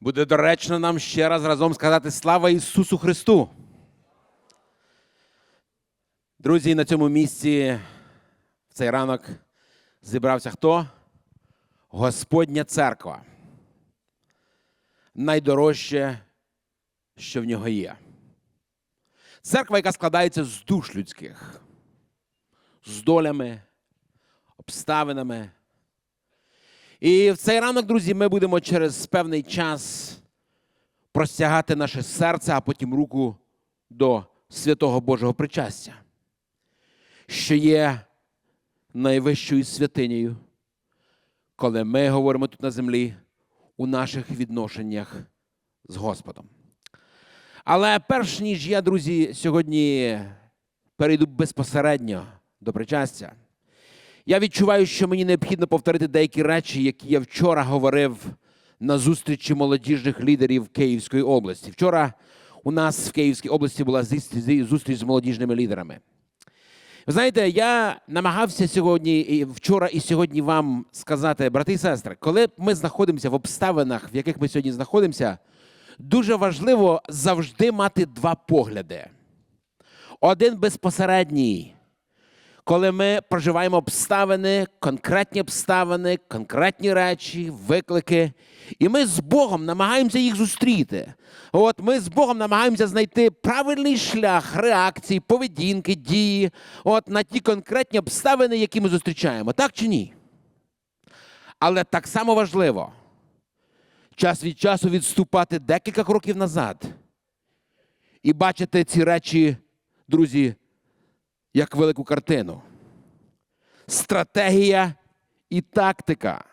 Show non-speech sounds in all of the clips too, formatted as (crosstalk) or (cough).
Буде доречно нам ще раз разом сказати слава Ісусу Христу. Друзі, на цьому місці в цей ранок зібрався хто? Господня церква. Найдорожче, що в нього є. Церква, яка складається з душ людських, з долями, обставинами. І в цей ранок, друзі, ми будемо через певний час простягати наше серце, а потім руку до святого Божого причастя, що є найвищою святинею, коли ми говоримо тут на землі у наших відношеннях з Господом. Але перш ніж я, друзі, сьогодні перейду безпосередньо до причастя. Я відчуваю, що мені необхідно повторити деякі речі, які я вчора говорив на зустрічі молодіжних лідерів Київської області. Вчора у нас в Київській області була зустріч з молодіжними лідерами. Ви знаєте, я намагався сьогодні, і вчора і сьогодні вам сказати, брати і сестри, коли ми знаходимося в обставинах, в яких ми сьогодні знаходимося, дуже важливо завжди мати два погляди. Один безпосередній коли ми проживаємо обставини, конкретні обставини, конкретні речі, виклики, і ми з Богом намагаємося їх зустріти. От ми з Богом намагаємося знайти правильний шлях реакції, поведінки, дії от, на ті конкретні обставини, які ми зустрічаємо, так чи ні? Але так само важливо час від часу відступати декілька кроків назад і бачити ці речі, друзі, як велику картину. Стратегія і тактика.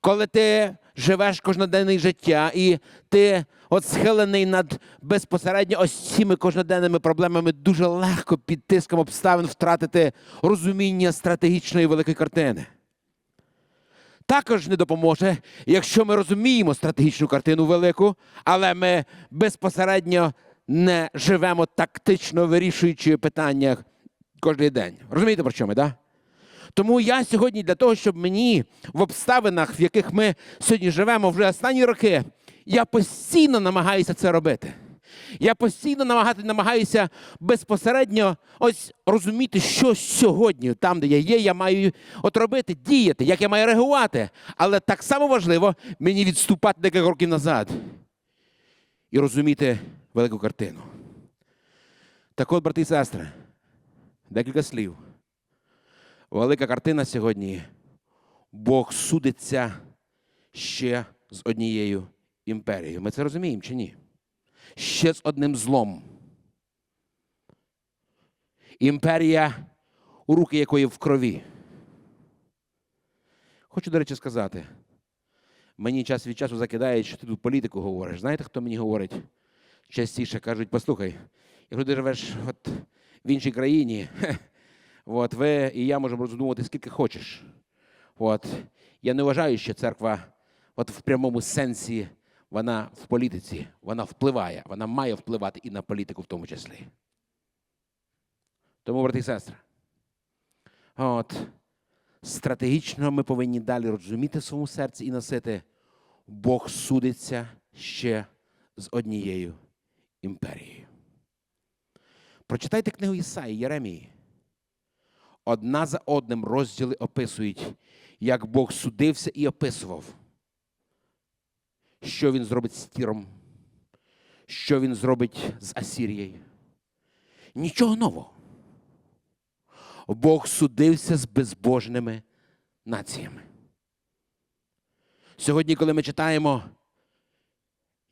Коли ти живеш кожноденне життя і ти от схилений над безпосередньо ось цими кожноденними проблемами, дуже легко під тиском обставин втратити розуміння стратегічної великої картини. Також не допоможе, якщо ми розуміємо стратегічну картину велику, але ми безпосередньо не живемо тактично вирішуючи питання кожен день. Розумієте, про що ми, так? Тому я сьогодні для того, щоб мені в обставинах, в яких ми сьогодні живемо вже останні роки, я постійно намагаюся це робити. Я постійно намагати, намагаюся безпосередньо ось розуміти, що сьогодні, там, де я є, я маю от робити, діяти, як я маю реагувати. Але так само важливо мені відступати декілька років назад і розуміти велику картину. Так от, брати і сестри, декілька слів. Велика картина сьогодні. Бог судиться ще з однією імперією. Ми це розуміємо чи ні? Ще з одним злом. Імперія, у руки якої в крові. Хочу, до речі, сказати. Мені час від часу закидають, що ти тут політику говориш. Знаєте, хто мені говорить? Частіше кажуть, послухай, якщо ти живеш от в іншій країні, (laughs) от ви і я можемо роздумувати скільки хочеш. От. Я не вважаю, що церква от в прямому сенсі вона в політиці, вона впливає, вона має впливати і на політику в тому числі. Тому, брати і сестри, от, стратегічно ми повинні далі розуміти в своєму серці і носити, Бог судиться ще з однією імперією. Прочитайте книгу Ісаї Єремії. Одна за одним розділи описують, як Бог судився і описував, що він зробить з Тіром, що він зробить з Асірією. Нічого нового. Бог судився з безбожними націями. Сьогодні, коли ми читаємо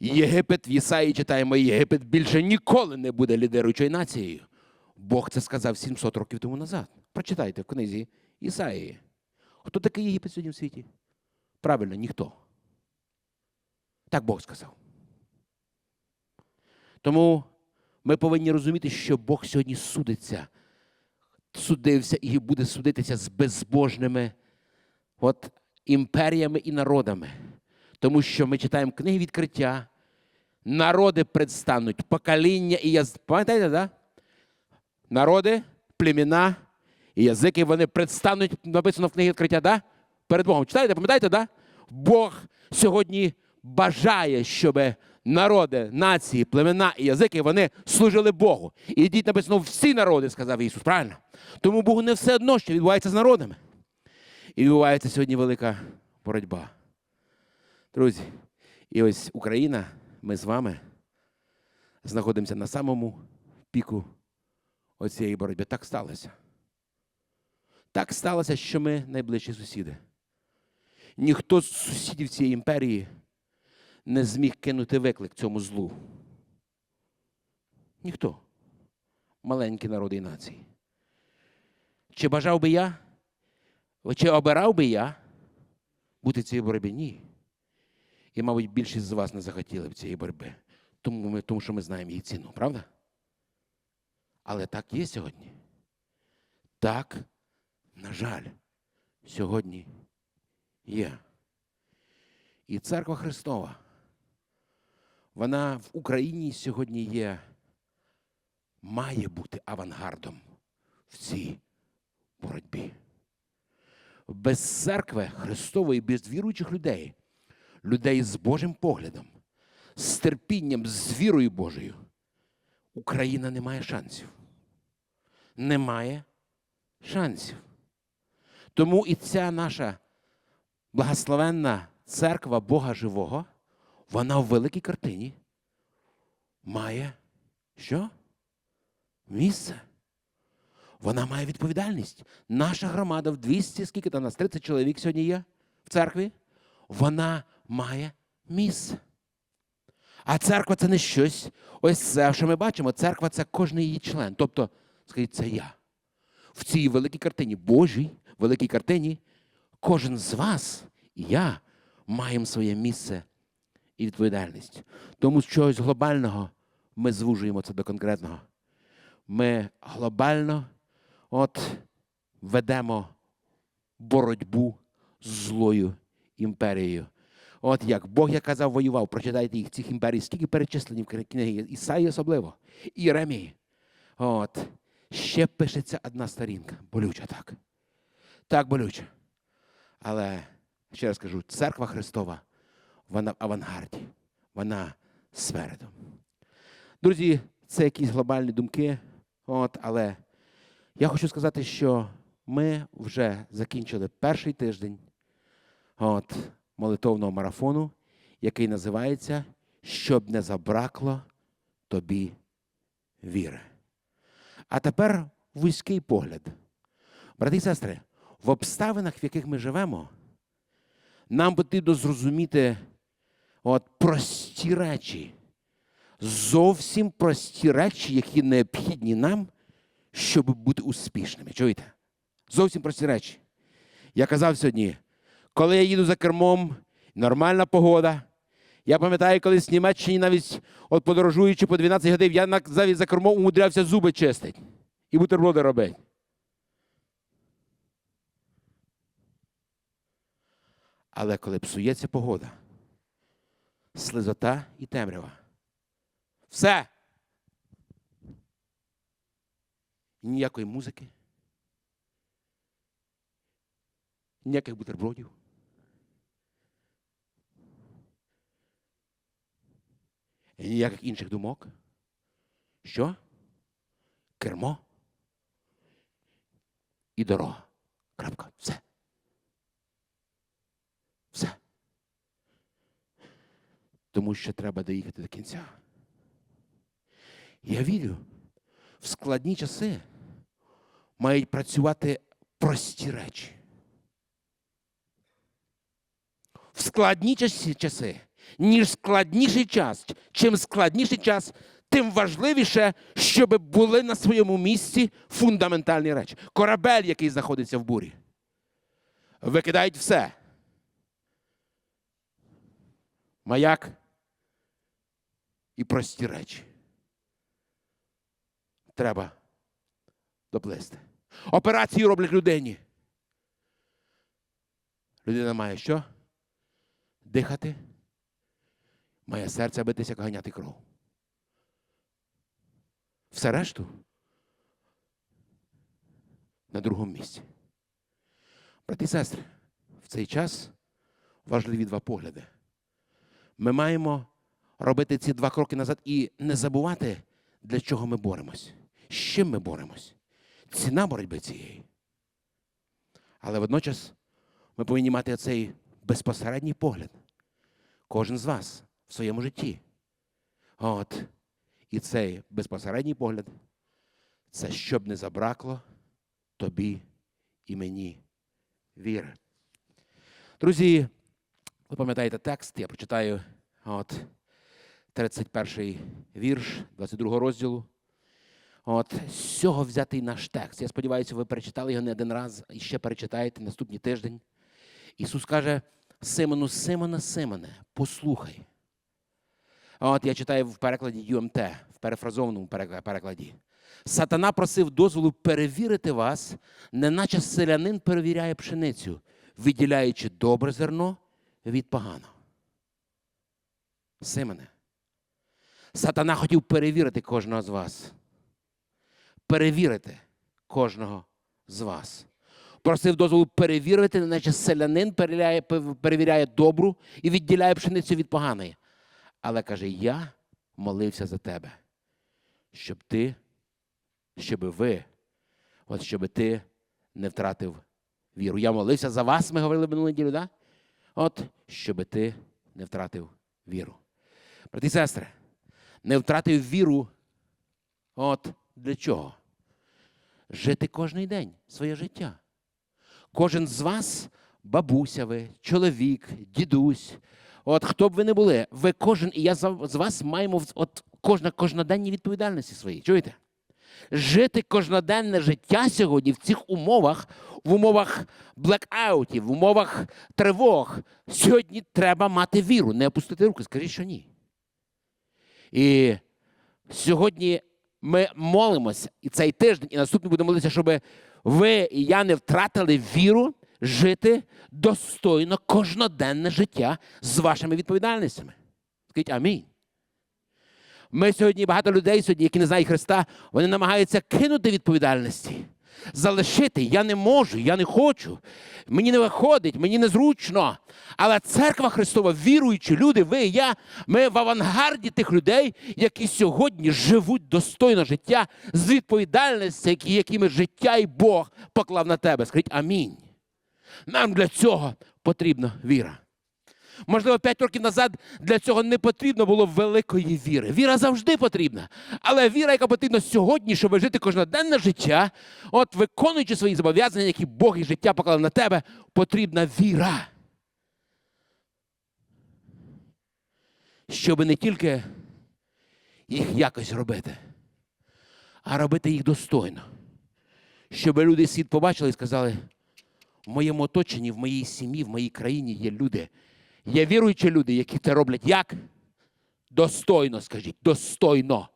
Єгипет, в Єсаї читаємо, Єгипет більше ніколи не буде лідеруючою нацією. Бог це сказав 700 років тому назад. Прочитайте в книзі Ісаїї. Хто такий Єгипет сьогодні в світі? Правильно, ніхто. Так Бог сказав. Тому ми повинні розуміти, що Бог сьогодні судиться, судився і буде судитися з безбожними от, імперіями і народами. Тому що ми читаємо книги відкриття, народи предстануть, покоління і язик. Пам'ятаєте, да? Народи, племена і язики вони предстануть, написано в книгі відкриття, да? перед Богом. Читаєте, пам'ятаєте, да? Бог сьогодні бажає, щоб народи, нації, племена і язики вони служили Богу. І йдіть написано всі народи, сказав Ісус. Правильно? Тому Богу не все одно, що відбувається з народами. І відбувається сьогодні велика боротьба. Друзі, і ось Україна, ми з вами знаходимося на самому піку оцієї боротьби. Так сталося. Так сталося, що ми найближчі сусіди. Ніхто з сусідів цієї імперії не зміг кинути виклик цьому злу. Ніхто. Маленькі народи і нації. Чи бажав би я, чи обирав би я бути цій боротьбі? Ні. І, мабуть, більшість з вас не захотіли б цієї боротьби, тому, ми, тому що ми знаємо її ціну, правда? Але так є сьогодні. Так, на жаль, сьогодні є. І церква Христова, вона в Україні сьогодні є, має бути авангардом в цій боротьбі. Без церкви Христової, без віруючих людей, людей з Божим поглядом, з терпінням, з вірою Божою, Україна не має шансів. Немає шансів. Тому і ця наша благословенна церква Бога Живого, вона в великій картині має що? Місце. Вона має відповідальність. Наша громада в 200, скільки там нас 30 чоловік сьогодні є в церкві, вона має місце. А церква це не щось. Ось це, що ми бачимо, церква це кожен її член. Тобто, скажіть, це я. В цій великій картині Божій, великій картині, кожен з вас і я маємо своє місце і відповідальність. Тому з чогось глобального ми звужуємо це до конкретного. Ми глобально от ведемо боротьбу з злою імперією. От як Бог, я казав, воював, прочитайте їх цих імперій, скільки перечислені в книги Ісаї особливо, і. От. Ще пишеться одна сторінка. Болюча так. Так болюча. Але ще раз кажу, церква Христова, вона в авангарді, вона спереду. Друзі, це якісь глобальні думки, от, але я хочу сказати, що ми вже закінчили перший тиждень от, молитовного марафону, який називається Щоб не забракло тобі віри. А тепер вузький погляд. Брати і сестри, в обставинах, в яких ми живемо, нам потрібно зрозуміти от, прості речі, зовсім прості речі, які необхідні нам, щоб бути успішними. Чуєте? Зовсім прості речі. Я казав сьогодні, коли я їду за кермом, нормальна погода. Я пам'ятаю, колись в Німеччині навіть от подорожуючи по 12 годин, я навіть за кермом умудрявся зуби чистити і бутерброди робити. Але коли псується погода, слизота і темрява. Все. Ніякої музики. Ніяких бутербродів. Ніяких інших думок. Що? Кермо і дорога. Крапка. Все. Все. Тому що треба доїхати до кінця. Я вірю, в складні часи мають працювати прості речі. В складні часи, ніж складніший час, чим складніший час, тим важливіше, щоб були на своєму місці фундаментальні речі. Корабель, який знаходиться в бурі. Викидають все. Маяк і прості речі. Треба доплисти. Операцію роблять людині. Людина має що? Дихати, має серце битися, як ганяти кров. Все решту на другому місці. Брати і сестри, в цей час важливі два погляди. Ми маємо робити ці два кроки назад і не забувати, для чого ми боремось. З чим ми боремось? Ціна боротьби цієї. Але водночас ми повинні мати цей безпосередній погляд. Кожен з вас в своєму житті. От. І цей безпосередній погляд це щоб не забракло тобі і мені віри. Друзі, ви пам'ятаєте текст, я прочитаю от, 31 вірш 22 розділу. От з цього взятий наш текст. Я сподіваюся, ви перечитали його не один раз і ще перечитаєте наступний тиждень. Ісус каже Симону, Симоне, Симоне, послухай. От я читаю в перекладі ЮМТ, в перефразованому перекладі. Сатана просив дозволу перевірити вас, неначе селянин перевіряє пшеницю, виділяючи добре зерно від поганого. Симоне, сатана хотів перевірити кожного з вас. Перевірити кожного з вас. Просив дозволу перевірити, неначе селянин перевіряє, перевіряє добру і відділяє пшеницю від поганої. Але каже: Я молився за тебе, щоб ти, щоб ви, от щоб ти не втратив віру. Я молився за вас, ми говорили минулу неділю, да? От, щоб ти не втратив віру. Брати і сестри, не втратив віру. От для чого? Жити кожний день своє життя. Кожен з вас, бабуся ви, чоловік, дідусь, от хто б ви не були, ви кожен, і я з вас маємо от кожна кожноденні відповідальності свої. Чуєте? Жити кожноденне життя сьогодні в цих умовах, в умовах блекаутів, в умовах тривог. Сьогодні треба мати віру, не опустити руки. Скажіть, що ні. І сьогодні ми молимося, і цей тиждень, і наступний будемо молитися, щоб ви і я не втратили віру жити достойно кожноденне життя з вашими відповідальностями. Скажіть амінь. Ми сьогодні багато людей, сьогодні, які не знають Христа, вони намагаються кинути відповідальності. Залишити я не можу, я не хочу. Мені не виходить, мені незручно. Але церква Христова, віруючі люди, ви і я, ми в авангарді тих людей, які сьогодні живуть достойно життя з відповідальністю, які- якими життя і Бог поклав на тебе. Скажіть амінь. Нам для цього потрібна віра. Можливо, п'ять років назад для цього не потрібно було великої віри. Віра завжди потрібна. Але віра, яка потрібна сьогодні, щоб жити кожноденне життя, от виконуючи свої зобов'язання, які Бог і життя поклали на тебе, потрібна віра. Щоб не тільки їх якось робити, а робити їх достойно. Щоб люди світ побачили і сказали, в моєму оточенні, в моїй сім'ї, в моїй країні є люди, є віруючі люди, які це роблять як? Достойно, скажіть, достойно.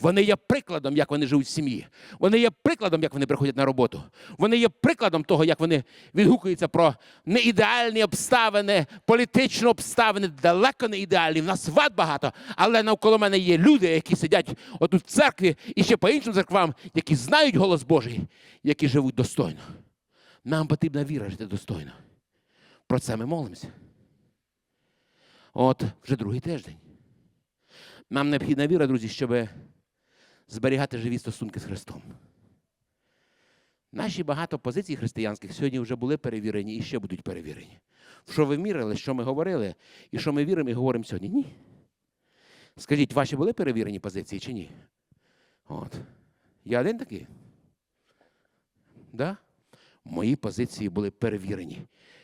Вони є прикладом, як вони живуть в сім'ї. Вони є прикладом, як вони приходять на роботу. Вони є прикладом того, як вони відгукуються про неідеальні обставини, політичні обставини, далеко не ідеальні. В нас вад багато, але навколо мене є люди, які сидять отут в церкві і ще по іншим церквам, які знають голос Божий, які живуть достойно. Нам потрібна віра жити достойно. Про це ми молимося. От вже другий тиждень. Нам необхідна віра, друзі, щоб зберігати живі стосунки з Христом. Наші багато позицій християнських сьогодні вже були перевірені і ще будуть перевірені. В що ви мірили, що ми говорили, і що ми віримо і говоримо сьогодні? Ні. Скажіть, ваші були перевірені позиції чи ні? От. Я один такий? Да? Мої позиції були перевірені.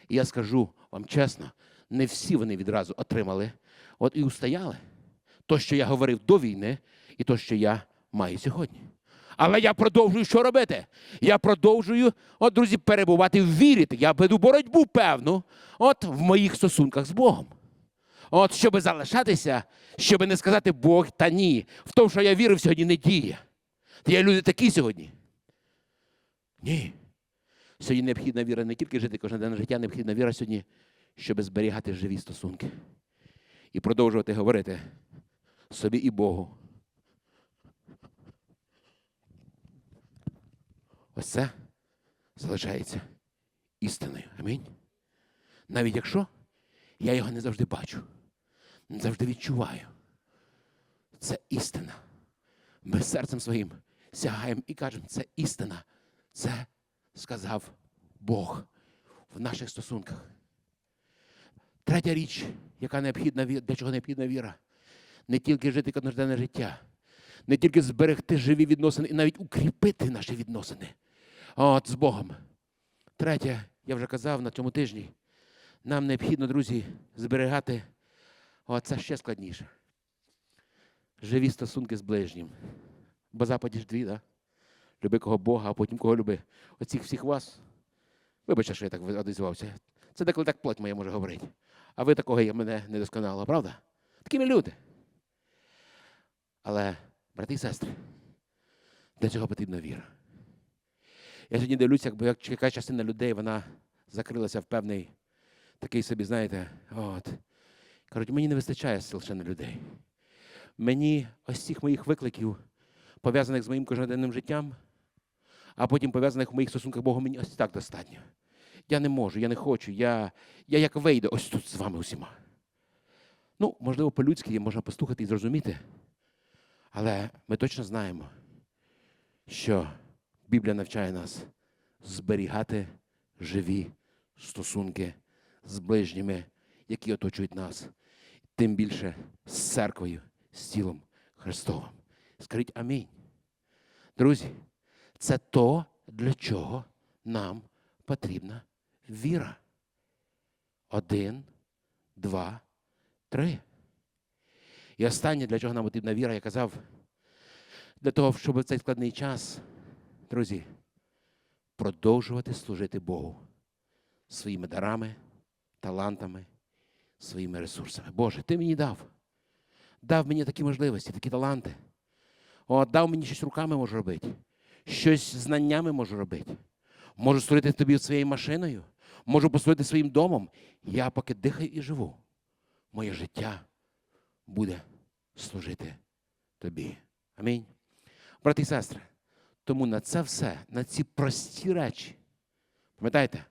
І я скажу вам чесно, не всі вони відразу отримали. От і устояли. То, що я говорив до війни, і то, що я маю сьогодні. Але я продовжую що робити? Я продовжую, от, друзі, перебувати в вірі. Я веду боротьбу певну, от в моїх стосунках з Богом. От, щоб залишатися, щоб не сказати Бог та ні. В тому, що я вірив, сьогодні не діє. Є люди такі сьогодні. Ні. Сьогодні необхідна віра не тільки жити кожне життя, необхідна віра сьогодні, щоб зберігати живі стосунки і продовжувати говорити собі і Богу. Ось це залишається істиною. Амінь. Навіть якщо я його не завжди бачу. не завжди відчуваю. Це істина. Ми серцем своїм сягаємо і кажемо, це істина. Це сказав Бог в наших стосунках. Третя річ, яка необхідна для чого необхідна віра, не тільки жити кожноденне життя, не тільки зберегти живі відносини і навіть укріпити наші відносини. От з Богом. Третє, я вже казав на цьому тижні, нам необхідно, друзі, зберігати, о, це ще складніше. Живі стосунки з ближнім. Бо заповіді ж дві, да? Люби кого Бога, а потім кого люби. Оцих всіх вас. Вибачте, що я так одізвався. Це деколи так плоть моя може говорити. А ви такого я мене не досконало, правда? Такі ми люди. Але, брати і сестри, для цього потрібна віра. Я сьогодні дивлюся, якби як яка частина людей вона закрилася в певний такий собі, знаєте, от. Кажуть, мені не вистачає сил ще на людей. Мені ось цих моїх викликів, пов'язаних з моїм кожноденним життям, а потім пов'язаних в моїх стосунках Богом, мені ось так достатньо. Я не можу, я не хочу, я, я як вийду ось тут з вами усіма. Ну, можливо, по-людськи можна послухати і зрозуміти, але ми точно знаємо, що Біблія навчає нас зберігати живі стосунки з ближніми, які оточують нас, тим більше з церквою, з тілом Христовим. Скажіть амінь. Друзі, це то, для чого нам потрібна віра. Один, два, три. І останнє, для чого нам потрібна віра, я казав, для того, щоб в цей складний час, друзі, продовжувати служити Богу своїми дарами, талантами, своїми ресурсами. Боже, ти мені дав. Дав мені такі можливості, такі таланти. О, дав мені щось руками можу робити, щось знаннями можу робити. Можу створити тобі своєю машиною, можу построїти своїм домом. Я поки дихаю і живу. Моє життя буде служити тобі. Амінь. Брати і сестри, тому на це все, на ці прості речі, пам'ятаєте,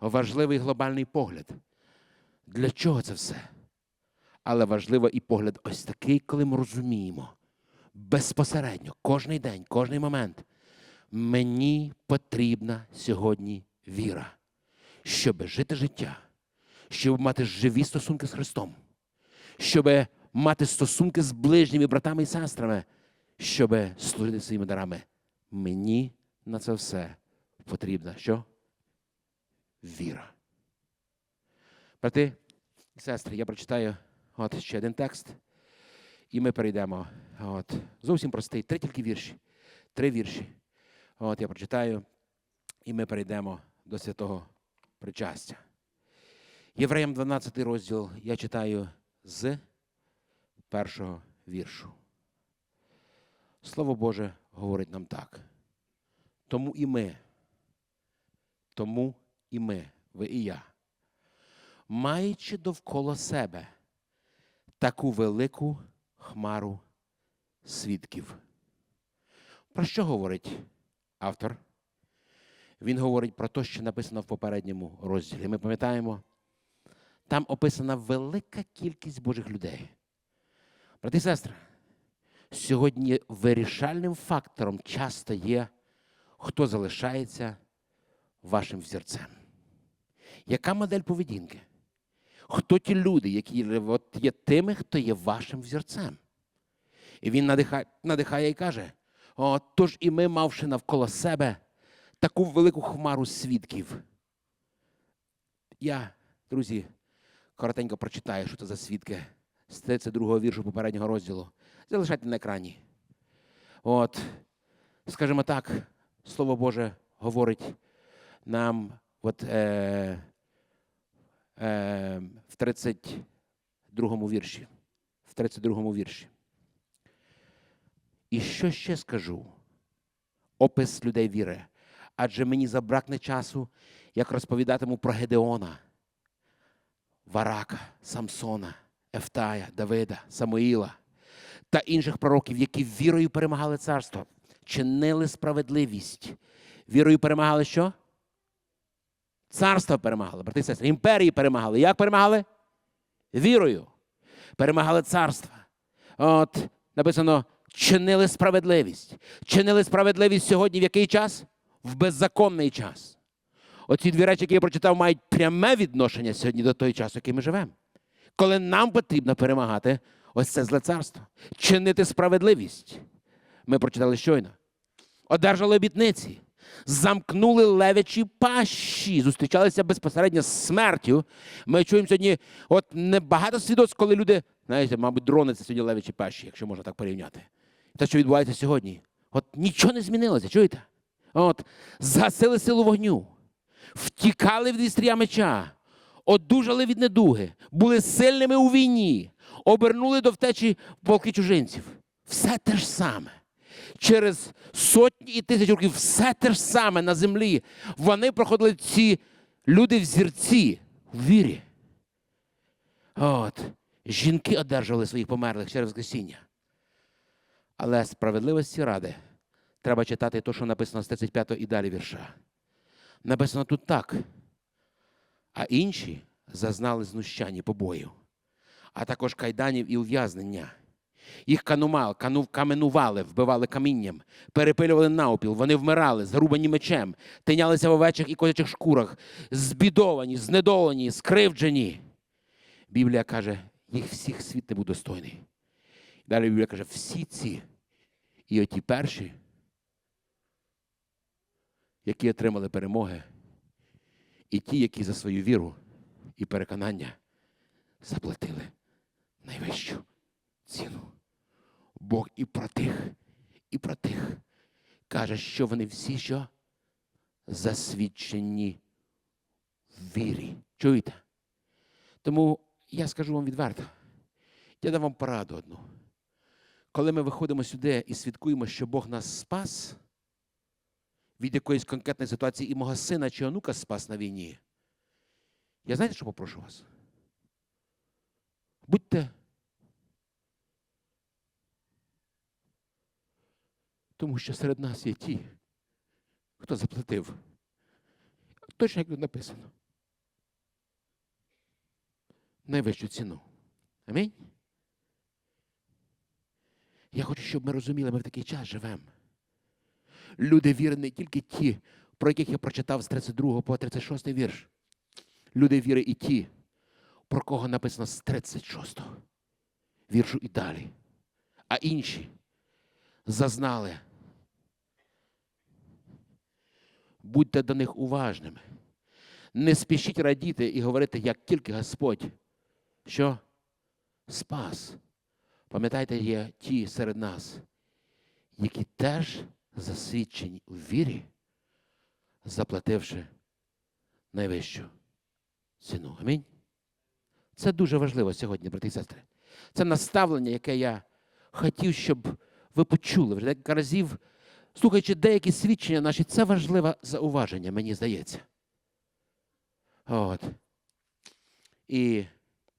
важливий глобальний погляд. Для чого це все? Але важливо і погляд ось такий, коли ми розуміємо безпосередньо, кожний день, кожний момент. Мені потрібна сьогодні віра, щоб жити життя, щоб мати живі стосунки з Христом, щоб мати стосунки з ближніми братами і сестрами, щоб служити своїми дарами. Мені на це все потрібна що? Віра. Брати і сестри, я прочитаю от ще один текст, і ми перейдемо. От, зовсім простий, три тільки вірші. Три вірші. От я прочитаю, і ми перейдемо до святого причастя. Євреям 12 розділ я читаю з першого віршу. Слово Боже говорить нам так. Тому і ми, тому і ми, ви і я, маючи довкола себе таку велику хмару свідків. Про що говорить автор? Він говорить про те, що написано в попередньому розділі. Ми пам'ятаємо, там описана велика кількість Божих людей. Брати і сестри, сьогодні вирішальним фактором часто є, хто залишається вашим взірцем. Яка модель поведінки? Хто ті люди, які от є тими, хто є вашим взірцем? І він надихає, надихає і каже: О, тож і ми, мавши навколо себе таку велику хмару свідків. Я, друзі, коротенько прочитаю, що це за свідки з 32-го віршу попереднього розділу. Залишайте на екрані. От, скажімо так, Слово Боже говорить нам от, е, е, в 32 вірші. В 32 вірші. І що ще скажу? Опис людей віри. Адже мені забракне часу, як розповідатиму про Гедеона, Варака, Самсона, Ефтая, Давида, Самуїла та інших пророків, які вірою перемагали царство, чинили справедливість. Вірою перемагали що? Царство перемагали, брати і сестри, імперії перемагали. Як перемагали? Вірою. перемагали царства. От написано, чинили справедливість. Чинили справедливість сьогодні в який час? В беззаконний час. Оці дві речі, які я прочитав, мають пряме відношення сьогодні до того часу, який ми живемо. Коли нам потрібно перемагати ось це зле царство, чинити справедливість. Ми прочитали щойно. Одержали обітниці, замкнули левячі пащі, зустрічалися безпосередньо з смертю. Ми чуємо сьогодні, от небагато свідоцтв, коли люди, знаєте, мабуть, дрони це сьогодні левячі пащі, якщо можна так порівняти. Те, що відбувається сьогодні. От нічого не змінилося, чуєте? От, згасили силу вогню, втікали від вістря меча, одужали від недуги, були сильними у війні, обернули до втечі полки чужинців. Все те ж саме. Через сотні і тисяч років все те ж саме на землі. Вони проходили ці люди взірці в вірі. От. Жінки одержували своїх померлих через Воскресіння. Але справедливості ради треба читати те, що написано з 35 і далі вірша. Написано тут так. А інші зазнали знущань і побоїв, а також кайданів і ув'язнення. Їх канумал, кану, каменували, вбивали камінням, перепилювали навпіл, вони вмирали, зрубані мечем, тинялися в овечих і козячих шкурах, збідовані, знедолені, скривджені. Біблія каже, їх всіх світ не був достойний. Далі Біблія каже, всі ці і оті перші, які отримали перемоги, і ті, які за свою віру і переконання заплатили найвищу ціну. Бог і про тих, і про тих каже, що вони всі що засвідчені в вірі. Чуєте? Тому я скажу вам відверто, я дам вам пораду одну. Коли ми виходимо сюди і свідкуємо, що Бог нас спас від якоїсь конкретної ситуації і мого сина чи онука спас на війні, я знаєте, що попрошу вас? Будьте Тому що серед нас є ті, хто заплатив. Точно як тут написано. Найвищу ціну. Амінь. Я хочу, щоб ми розуміли, ми в такий час живемо. Люди віри не тільки ті, про яких я прочитав з 32 по 36 вірш. Люди віри і ті, про кого написано з 36 віршу і далі. А інші зазнали. Будьте до них уважними. Не спішіть радіти і говорити, як тільки Господь, що спас. Пам'ятайте, є ті серед нас, які теж засвідчені у вірі, заплативши найвищу ціну. Амінь. Це дуже важливо сьогодні, брати і сестри. Це наставлення, яке я хотів, щоб ви почули вже декілька разів, слухаючи деякі свідчення наші, це важливе зауваження, мені здається. От. І,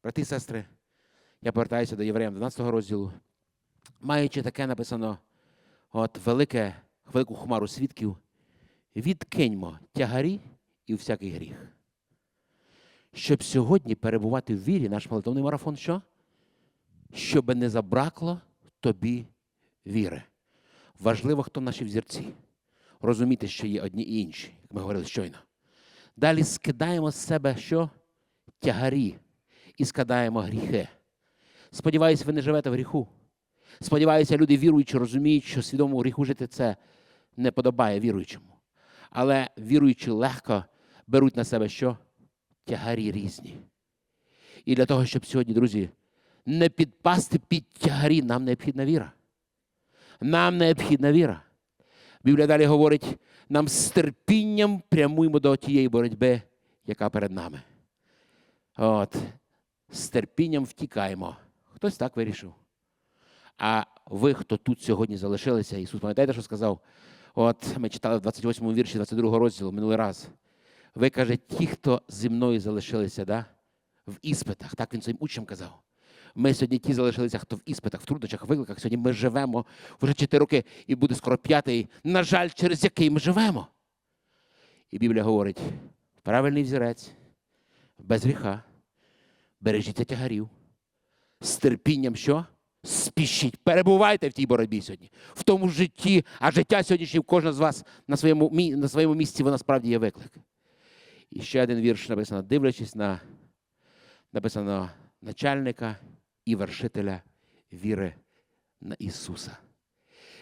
брати і сестри, я повертаюся до Євреям 12 розділу, маючи таке написано, от велике, велику хмару свідків, відкиньмо тягарі і всякий гріх. Щоб сьогодні перебувати в вірі, наш молитовний марафон, що? Щоб не забракло тобі віри. Важливо, хто наші взірці. Розуміти, що є одні і інші, як ми говорили щойно. Далі скидаємо з себе що? Тягарі і скидаємо гріхи. Сподіваюся, ви не живете в гріху. Сподіваюся, люди віруючи, розуміють, що свідомо гріху жити це не подобає віруючому. Але віруючи легко беруть на себе що? Тягарі різні. І для того, щоб сьогодні, друзі, не підпасти під тягарі, нам необхідна віра. Нам необхідна віра. Біблія далі говорить, нам з терпінням прямуємо до тієї боротьби, яка перед нами. От, з терпінням втікаємо. Хтось так вирішив. А ви, хто тут сьогодні залишилися, Ісус, пам'ятаєте, що сказав? От ми читали в 28 вірші 22 розділу минулий раз. Ви каже, ті, хто зі мною залишилися, да? в іспитах, так він своїм учням казав. Ми сьогодні ті залишилися, хто в іспитах, в труднощах, викликах. Сьогодні ми живемо вже 4 роки і буде скоро п'ятий, на жаль, через який ми живемо. І Біблія говорить: правильний взірець, без гріха, бережіться тягарів, з терпінням що? Спішіть, перебувайте в тій боротьбі сьогодні, в тому житті, а життя сьогоднішнє в кожного з вас на своєму, на своєму місці, воно справді є виклик. І ще один вірш написано, дивлячись на написано начальника і вершителя віри на Ісуса.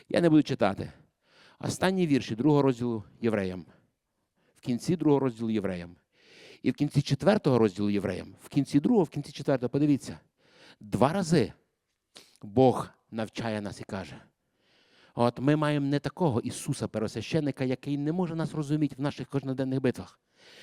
Я не буду читати. Останні вірші другого розділу євреям. В кінці другого розділу євреям. І в кінці четвертого розділу євреям. В кінці другого, в кінці четвертого, подивіться. Два рази Бог навчає нас і каже. От ми маємо не такого Ісуса Первосвященника, який не може нас розуміти в наших кожноденних битвах.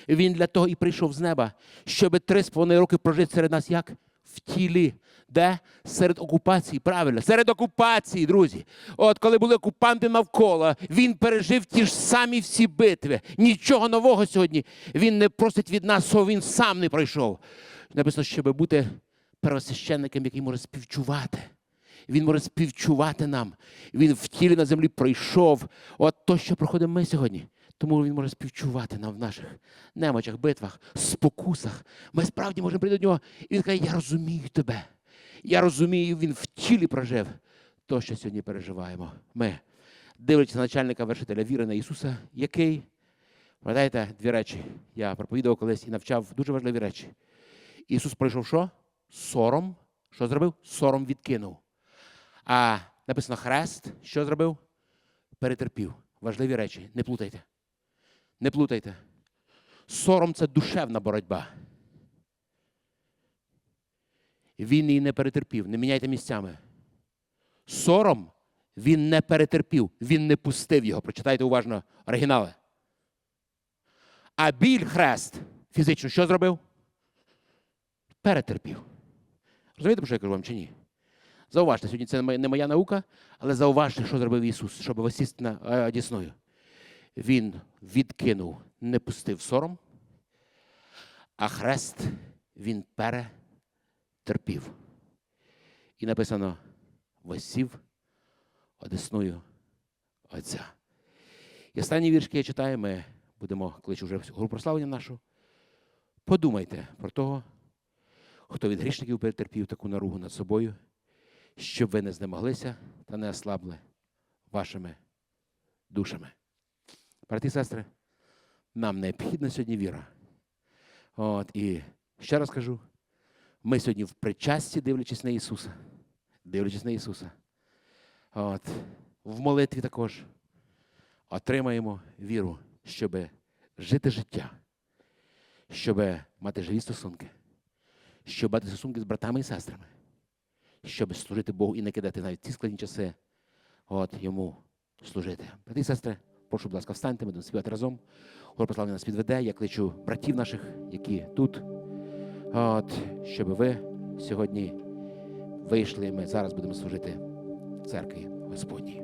Він для того і прийшов з неба, щоб три з половиною роки прожити серед нас як? В тілі. Де? Серед окупації, правильно, серед окупації, друзі. От коли були окупанти навколо, він пережив ті ж самі всі битви. Нічого нового сьогодні він не просить від нас, що він сам не пройшов. Написано, щоб бути первосвященником, який може співчувати. Він може співчувати нам. Він в тілі на землі пройшов. От то, що проходимо ми сьогодні. Тому він може співчувати нам в наших немочах, битвах, спокусах. Ми справді можемо прийти до нього, і він каже, я розумію тебе. Я розумію, він в тілі прожив то, що сьогодні переживаємо. Ми, дивлячись на начальника вершителя віри на Ісуса, який, пам'ятаєте, дві речі. Я проповідував колись і навчав дуже важливі речі. Ісус пройшов що? Сором. Що зробив? Сором відкинув. А написано хрест, що зробив? Перетерпів. Важливі речі. Не плутайте. Не плутайте. Сором це душевна боротьба. Він її не перетерпів. Не міняйте місцями. Сором він не перетерпів, він не пустив його. Прочитайте уважно оригінали. А біль хрест фізично що зробив? Перетерпів. Розумієте, що я кажу вам чи ні? Зауважте, сьогодні це не моя наука, але зауважте, що зробив Ісус, щоб висісти на е, дісною. Він відкинув, не пустив сором, а хрест він перетерпів. І написано: висів одесною Отця. І останній вірш, я читаю, ми будемо кличу вже групу прославлення нашу. Подумайте про того, хто від грішників перетерпів таку наругу над собою, щоб ви не знемоглися та не ослабли вашими душами. Брати і сестри, нам необхідна сьогодні віра. От, і ще раз кажу, ми сьогодні в причасті, дивлячись на Ісуса, дивлячись на Ісуса, от, в молитві також отримаємо віру, щоб жити життя, щоб мати живі стосунки, щоб мати стосунки з братами і сестрами, щоб служити Богу і не кидати навіть ці складні часи, от йому служити. Брати і сестри, прошу, будь ласка, встаньте, ми будемо співати разом. Гор прославлення нас підведе. Я кличу братів наших, які тут, от, щоб ви сьогодні вийшли. Ми зараз будемо служити церкві Господній.